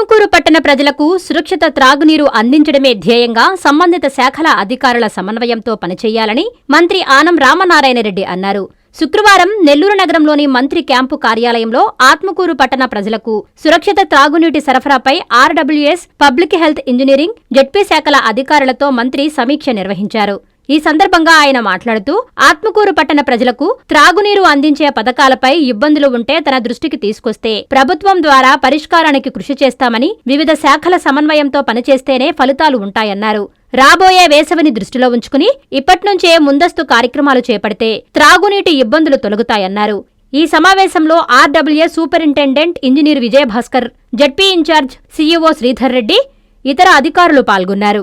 ఆత్మకూరు పట్టణ ప్రజలకు సురక్షిత త్రాగునీరు అందించడమే ధ్యేయంగా సంబంధిత శాఖల అధికారుల సమన్వయంతో పనిచేయాలని మంత్రి ఆనం రామనారాయణ రెడ్డి అన్నారు. శుక్రవారం నెల్లూరు నగరంలోని మంత్రి క్యాంపు కార్యాలయంలో ఆత్మకూరు పట్టణ ప్రజలకు సురక్షిత త్రాగునీటి సరఫరాపై RWS public health engineering ZP శాఖల అధికారులతో మంత్రి సమీక్ష నిర్వహించారు. ఈ సందర్భంగా ఆయన మాట్లాడుతూ ఆత్మకూరు పట్టణ ప్రజలకు త్రాగునీరు అందించే పథకాలపై ఇబ్బందులు ఉంటే తన దృష్టికి తీసుకొస్తే ప్రభుత్వం ద్వారా పరిష్కారానికి కృషి చేస్తామని వివిధ శాఖల సమన్వయంతో పనిచేస్తేనే ఫలితాలు ఉంటాయన్నారు. రాబోయే వేసవిని దృష్టిలో ఉంచుకుని ఇప్పట్నుంచే ముందస్తు కార్యక్రమాలు చేపడితే త్రాగునీటి ఇబ్బందులు తొలగుతాయన్నారు. ఈ సమావేశంలో RWA superintendent engineer Vijayabhaskar ZP in charge CEO Sridhar Reddy ఇతర అధికారులు పాల్గొన్నారు.